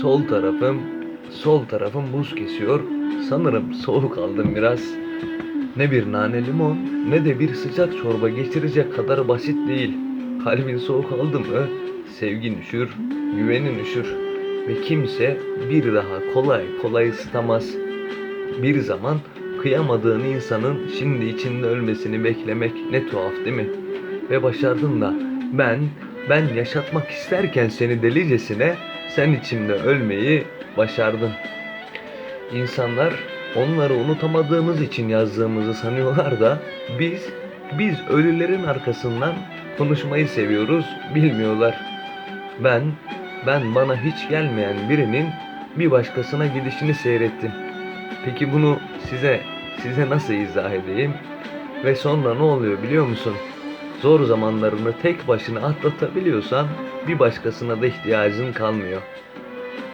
Sol tarafım, sol tarafım buz kesiyor. Sanırım soğuk aldım biraz. Ne bir nane limon ne de bir sıcak çorba geçirecek kadar basit değil. Kalbin soğuk aldı mı sevgin üşür, güvenin üşür ve kimse bir daha kolay kolay ısıtamaz. Bir zaman kıyamadığın insanın şimdi içinde ölmesini beklemek ne tuhaf değil mi? Ve başardın da ben, ben yaşatmak isterken seni delicesine sen içimde ölmeyi başardın. İnsanlar onları unutamadığımız için yazdığımızı sanıyorlar da biz, biz ölülerin arkasından konuşmayı seviyoruz, bilmiyorlar. Ben, ben bana hiç gelmeyen birinin bir başkasına gidişini seyrettim. Peki bunu size, size nasıl izah edeyim? Ve sonra ne oluyor biliyor musun? Zor zamanlarını tek başına atlatabiliyorsan bir başkasına da ihtiyacın kalmıyor.